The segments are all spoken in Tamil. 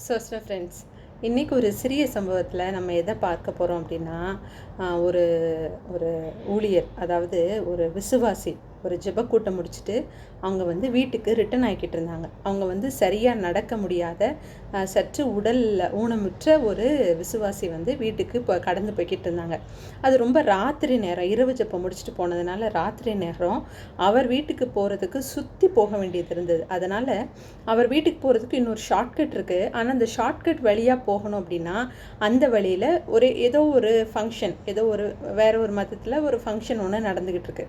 சோஸ்ட ஃப்ரெண்ட்ஸ் இன்றைக்கி ஒரு சிறிய சம்பவத்தில் நம்ம எதை பார்க்க போகிறோம் அப்படின்னா ஒரு ஒரு ஊழியர் அதாவது ஒரு விசுவாசி ஒரு ஜெபக்கூட்டம் முடிச்சுட்டு அவங்க வந்து வீட்டுக்கு ரிட்டர்ன் ஆகிக்கிட்டு இருந்தாங்க. அவங்க வந்து சரியாக நடக்க முடியாத சற்று உடலில் ஊனமுற்ற ஒரு விசுவாசி வந்து வீட்டுக்கு இப்போ கடந்து போய்கிட்டு இருந்தாங்க. அது ரொம்ப ராத்திரி நேரம் இரவு ஜெபம் முடிச்சுட்டு போனதுனால ராத்திரி நேரம் அவர் வீட்டுக்கு போகிறதுக்கு சுற்றி போக வேண்டியது இருந்தது. அதனால் அவர் வீட்டுக்கு போகிறதுக்கு இன்னொரு ஷார்ட்கட் இருக்குது ஆனால் அந்த ஷார்ட்கட் வழியாக போகணும் அப்படின்னா அந்த வழியில் ஒரு ஏதோ ஒரு ஃபங்க்ஷன் ஏதோ ஒரு வேற ஒரு மதத்தில் ஒரு ஃபங்க்ஷன் ஒன்று நடந்துக்கிட்டு இருக்கு.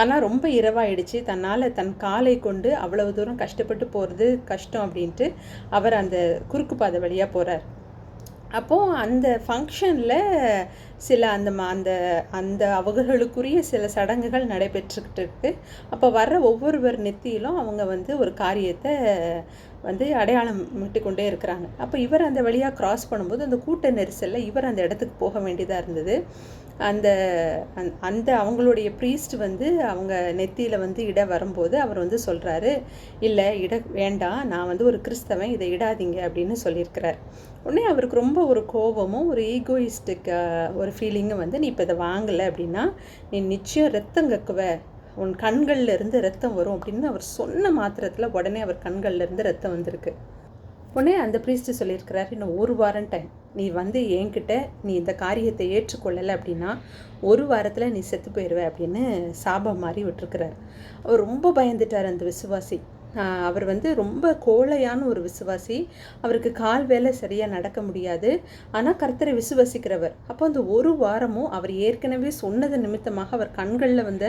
ஆனால் ரொம்ப இரவாயிடுச்சு. தன்னால் தன் காலை கொண்டு அவ்வளவு தூரம் கஷ்டப்பட்டு போகிறது கஷ்டம் அப்படின்ட்டு அவர் அந்த குறுக்கு பாதை வழியாக போகிறார் அப்போது அந்த ஃபங்க்ஷனில் சில அந்த ம- அந்த அந்த அவர்களுக்குரிய சில சடங்குகள் நடைபெற்றுக்கிட்டு இருக்கு. அப்போ வர்ற ஒவ்வொருவர் நெத்தியிலும் அவங்க வந்து ஒரு காரியத்தை வந்து அடையாளம் விட்டு கொண்டே இருக்கிறாங்க. அப்போ இவர் அந்த வழியாக கிராஸ் பண்ணும்போது அந்த கூட்ட நெரிசலில் இவர் அந்த இடத்துக்கு போக வேண்டியதாக இருந்தது. அந்த அந்த- அந்த அவங்களுடைய ப்ரீஸ்ட் வந்து அவங்க நெத்தியில் வந்து இட வரும்போது அவர் வந்து சொல்கிறாரு இல்லை இட வேண்டாம். நான் வந்து ஒரு கிறிஸ்தவன். இதை இடாதீங்க. அப்படின்னு சொல்லியிருக்கிறார். உடனே அவருக்கு ரொம்ப ஒரு கோபமும் ஒரு ஈகோயிஸ்டிக் ஒரு ஃபீலிங்கும் வந்து நீ இப்போ இதை வாங்கலை அப்படின்னா நீ நிச்சயம் ரத்தம் கக்குவ. உன் கண்கள்லேருந்து ரத்தம் வரும். அப்படின்னு அவர் சொன்ன மாத்திரத்தில் உடனே அவர் கண்கள்லேருந்து ரத்தம் வந்திருக்கு. உடனே அந்த ப்ரீஸ்ட் சொல்லியிருக்கிறார் இன்னும் ஒரு வாரம் டைம் நீ வந்து என்கிட்ட நீ இந்த காரியத்தை ஏற்றுக்கொள்ளலை அப்படின்னா ஒரு வாரத்தில் நீ செத்து போயிடுவ அப்படின்னு சாபம் மாதிரி விட்டுருக்கிறார். அவர் ரொம்ப பயந்துட்டார் அந்த விசுவாசி. அவர் வந்து ரொம்ப கோழையான ஒரு விசுவாசி. அவருக்கு கால் வேலை சரியாக நடக்க முடியாது. ஆனால் கர்த்தரை விசுவாசிக்கிறவர். அப்போ அந்த ஒரு வாரமும் அவர் ஏற்கனவே சொன்னது நிமித்தமாக அவர் கண்களில் வந்த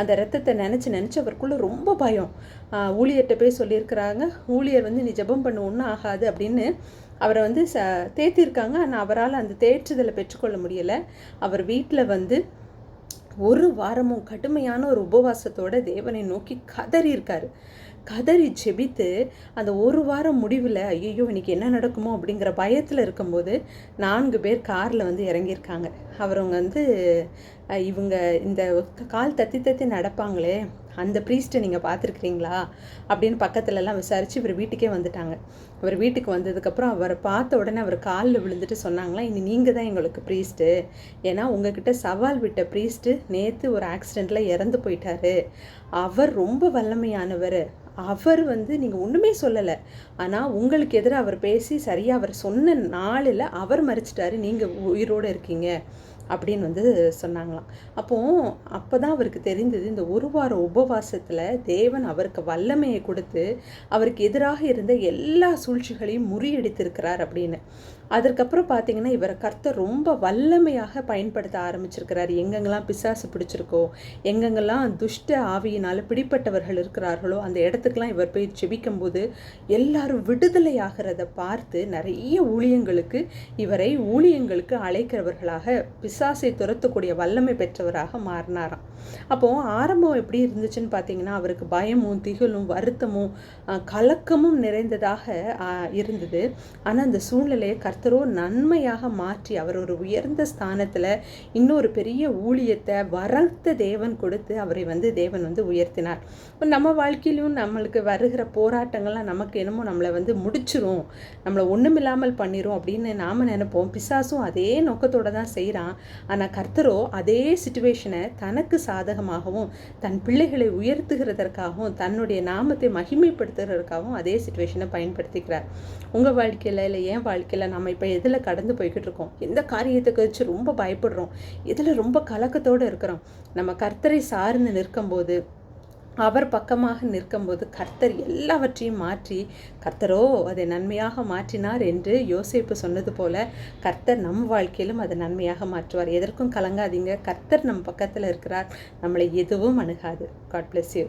அந்த ரத்தத்தை நினச்சி நினச்சி அவருக்குள்ளே ரொம்ப பயம். ஊழியர்கிட்ட போய் சொல்லியிருக்கிறாங்க ஊழியர் வந்து நீ ஜபம் பண்ண ஒன்றும் ஆகாது அப்படின்னு அவரை வந்து ச தேத்திருக்காங்க. ஆனால் அவரால் அந்த தேற்றுதலை பெற்றுக்கொள்ள முடியலை. அவர் வீட்டில் வந்து ஒரு வாரமும் கடுமையான ஒரு உபவாசத்தோட தேவனை நோக்கி கதறி இருக்காரு கதறி ஜெபித்து அந்த ஒரு வாரம் முடிவில் ஐயோ இன்றைக்கி என்ன நடக்குமோ? அப்படிங்கிற பயத்தில் இருக்கும்போது நான்கு பேர் காரில் வந்து இறங்கியிருக்காங்க. அவங்க வந்து இவங்க இந்த கால் தத்தி தத்தி நடப்பாங்களே அந்த ப்ரீஸ்ட்டை நீங்கள் பார்த்துருக்குறீங்களா? அப்படின்னு பக்கத்துலலாம் விசாரித்து இவர் வீட்டுக்கே வந்துட்டாங்க. அவர் வீட்டுக்கு வந்ததுக்கப்புறம் அவரை பார்த்த உடனே அவர் காலில் விழுந்துட்டு சொன்னாங்களா இனி நீங்கள் தான் எங்களுக்கு ப்ரீஸ்ட்டு ஏன்னா உங்ககிட்ட சவால் விட்ட ப்ரீஸ்ட்டு நேற்று ஒரு ஆக்சிடெண்ட்டில் இறந்து போயிட்டாரு. அவர் ரொம்ப வல்லமையானவர். அவர் வந்து நீங்கள் ஒன்றுமே சொல்லலை. ஆனால் உங்களுக்கு எதிராக அவர் பேசி சரியாக அவர் சொன்ன நாளில் அவர் மறிச்சிட்டாரு. நீங்கள் உயிரோடு இருக்கீங்க. அப்படின்னு வந்து சொன்னாங்களாம். அப்போ அப்போ தான் அவருக்கு தெரிந்தது இந்த ஒரு வார உபவாசத்தில் தேவன் அவருக்கு வல்லமையை கொடுத்து அவருக்கு எதிராக இருந்த எல்லா சூழ்ச்சிகளையும் முறியடித்திருக்கிறார் அப்படின்னு. அதற்கப்புறம் பார்த்தீங்கன்னா இவரை கர்த்தர் ரொம்ப வல்லமையாக பயன்படுத்த ஆரம்பிச்சிருக்கிறார். எங்கெங்கெல்லாம் பிசாசு பிடிச்சிருக்கோ எங்கெங்கெல்லாம் துஷ்ட ஆவியினால் பிடிப்பட்டவர்கள் இருக்கிறார்களோ அந்த இடத்துக்கெலாம் இவர் போய் செபிக்கும்போது எல்லாரும் விடுதலை ஆகிறத பார்த்து நிறைய ஊழியங்களுக்கு இவரை ஊழியங்களுக்கு அழைக்கிறவர்களாக பிசாசை துரத்தக்கூடிய வல்லமை பெற்றவராக மாறினாராம். அப்போ ஆரம்பம் எப்படி இருந்துச்சுன்னு பார்த்தீங்கன்னா அவருக்கு பயமும் திகிலும் வருத்தமும் கலக்கமும் நிறைந்ததாக இருந்தது. ஆனால் அந்த சூழ்நிலையை கர்த்தரோ நன்மையாக மாற்றி அவர் ஒரு உயர்ந்த ஸ்தானத்தில் இன்னொரு பெரிய ஊழியத்தை வரத்த தேவன் கொடுத்து அவரை வந்து தேவன் வந்து உயர்த்தினார். நம்ம வாழ்க்கையிலும் நம்மளுக்கு வருகிற போராட்டங்கள்லாம் நமக்கு என்னமோ நம்மளை வந்து முடிச்சிரும். நம்மளை ஒன்றுமில்லாமல் பண்ணிடும் அப்படின்னு நாம் நினைப்போம். பிசாசும் அதே நோக்கத்தோட தான் செய்கிறான் ஆனால் கர்த்தரோ அதே சுச்சுவேஷனை தனக்கு சாதகமாகவும் தன் பிள்ளைகளை உயர்த்துகிறதற்காகவும் தன்னுடைய நாமத்தை மகிமைப்படுத்துகிறதற்காகவும் அதே சுச்சுவேஷனை பயன்படுத்திக்கிறார். உங்கள் வாழ்க்கையில் இல்லை என் வாழ்க்கையில் நம்ம நம்ம இப்போ எதில் கடந்து போய்கிட்டு இருக்கோம்? எந்த காரியத்தை வச்சு ரொம்ப பயப்படுறோம்? எதில் ரொம்ப கலக்கத்தோடு இருக்கிறோம்? நம்ம கர்த்தரை சார்ந்து நிற்கும்போது அவர் பக்கமாக நிற்கும்போது கர்த்தர் எல்லாவற்றையும் மாற்றி கர்த்தரோ அதை நன்மையாக மாற்றினார் என்று யோசிப்பு சொன்னது போல கர்த்தர் நம் வாழ்க்கையிலும் அதை நன்மையாக மாற்றுவார். எதற்கும் கலங்காதீங்க. கர்த்தர் நம் பக்கத்தில் இருக்கிறார். நம்மளை எதுவும் அணுகாது. God bless you